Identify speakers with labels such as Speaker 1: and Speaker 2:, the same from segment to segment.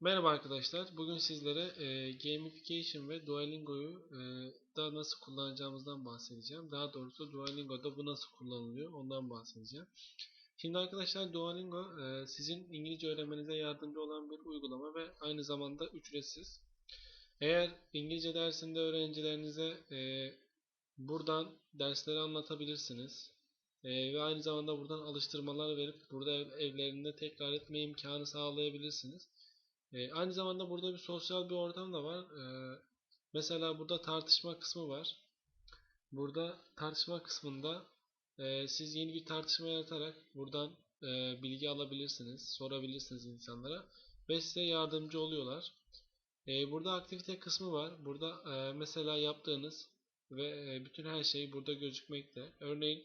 Speaker 1: Merhaba arkadaşlar. Bugün sizlere e, gamification ve Duolingo'yu e, da nasıl kullanacağımızdan bahsedeceğim. Daha doğrusu Duolingo'da bu nasıl kullanılıyor ondan bahsedeceğim. Şimdi arkadaşlar Duolingo e, sizin İngilizce öğrenmenize yardımcı olan bir uygulama ve aynı zamanda ücretsiz. Eğer İngilizce dersinde öğrencilerinize e, buradan dersleri anlatabilirsiniz. E, ve aynı zamanda buradan alıştırmalar verip burada ev- evlerinde tekrar etme imkanı sağlayabilirsiniz. E, aynı zamanda burada bir sosyal bir ortam da var. E, mesela burada tartışma kısmı var. Burada tartışma kısmında e, siz yeni bir tartışma yaratarak buradan e, bilgi alabilirsiniz, sorabilirsiniz insanlara ve size yardımcı oluyorlar. E, burada aktivite kısmı var. Burada e, mesela yaptığınız ve e, bütün her şey burada gözükmekte. Örneğin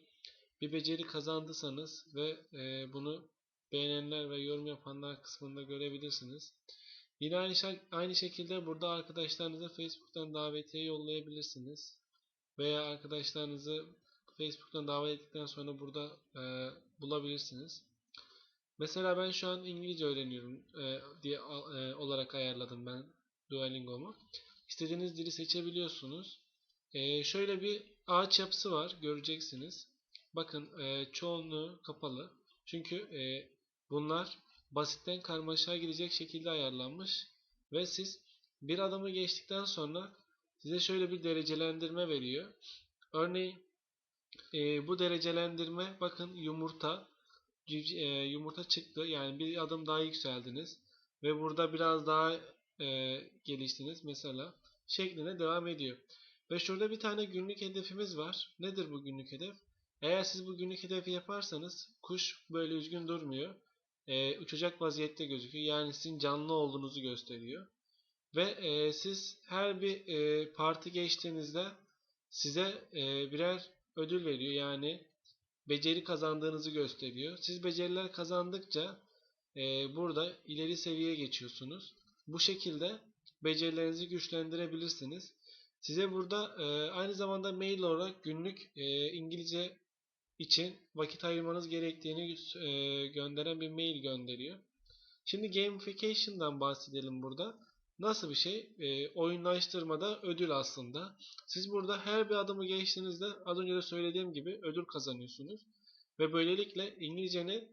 Speaker 1: bir beceri kazandıysanız ve e, bunu beğenenler ve yorum yapanlar kısmında görebilirsiniz. Yine aynı, aynı şekilde burada arkadaşlarınıza Facebook'tan davetiye yollayabilirsiniz. Veya arkadaşlarınızı Facebook'tan davet ettikten sonra burada e, bulabilirsiniz. Mesela ben şu an İngilizce öğreniyorum e, diye e, olarak ayarladım ben Duolingo'mu. İstediğiniz dili seçebiliyorsunuz. E, şöyle bir ağaç yapısı var göreceksiniz. Bakın e, çoğunluğu kapalı. Çünkü e, bunlar basitten karmaşaya gidecek şekilde ayarlanmış. Ve siz bir adımı geçtikten sonra size şöyle bir derecelendirme veriyor. Örneğin e, bu derecelendirme bakın yumurta e, yumurta çıktı. Yani bir adım daha yükseldiniz. Ve burada biraz daha e, geliştiniz mesela şeklinde devam ediyor. Ve şurada bir tane günlük hedefimiz var. Nedir bu günlük hedef? Eğer siz bu günlük hedefi yaparsanız kuş böyle üzgün durmuyor. E, uçacak vaziyette gözüküyor. Yani sizin canlı olduğunuzu gösteriyor. Ve e, siz her bir e, parti geçtiğinizde size e, birer ödül veriyor. Yani beceri kazandığınızı gösteriyor. Siz beceriler kazandıkça e, burada ileri seviyeye geçiyorsunuz. Bu şekilde becerilerinizi güçlendirebilirsiniz. Size burada e, aynı zamanda mail olarak günlük e, İngilizce için vakit ayırmanız gerektiğini e, gönderen bir mail gönderiyor. Şimdi gamification'dan bahsedelim burada. Nasıl bir şey? E, oyunlaştırmada ödül aslında. Siz burada her bir adımı geçtiğinizde az önce de söylediğim gibi ödül kazanıyorsunuz. Ve böylelikle İngilizceni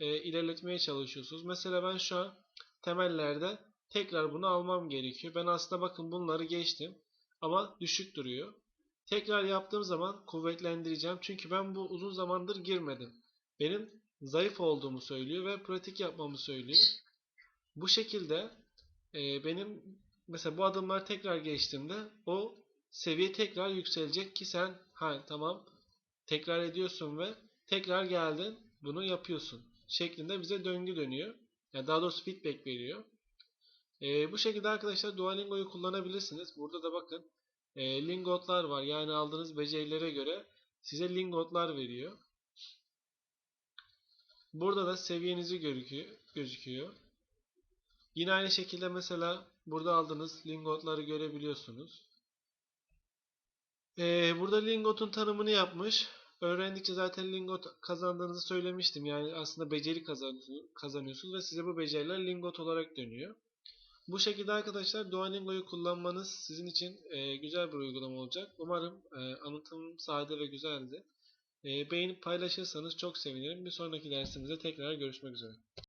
Speaker 1: e, ilerletmeye çalışıyorsunuz. Mesela ben şu an temellerde tekrar bunu almam gerekiyor. Ben aslında bakın bunları geçtim. Ama düşük duruyor. Tekrar yaptığım zaman kuvvetlendireceğim. Çünkü ben bu uzun zamandır girmedim. Benim zayıf olduğumu söylüyor ve pratik yapmamı söylüyor. Bu şekilde e, benim mesela bu adımlar tekrar geçtiğimde o seviye tekrar yükselecek ki sen ha tamam tekrar ediyorsun ve tekrar geldin bunu yapıyorsun şeklinde bize döngü dönüyor. Yani daha doğrusu feedback veriyor. E, bu şekilde arkadaşlar Duolingo'yu kullanabilirsiniz. Burada da bakın e, lingotlar var. Yani aldığınız becerilere göre size lingotlar veriyor. Burada da seviyenizi gözüküyor. Yine aynı şekilde mesela burada aldığınız lingotları görebiliyorsunuz. Ee, burada lingotun tanımını yapmış. Öğrendikçe zaten lingot kazandığınızı söylemiştim. Yani aslında beceri kazanıyorsunuz ve size bu beceriler lingot olarak dönüyor. Bu şekilde arkadaşlar Duolingo'yu kullanmanız sizin için e, güzel bir uygulama olacak. Umarım e, anlatımım sade ve güzeldi. E, beğenip paylaşırsanız çok sevinirim. Bir sonraki dersimizde tekrar görüşmek üzere.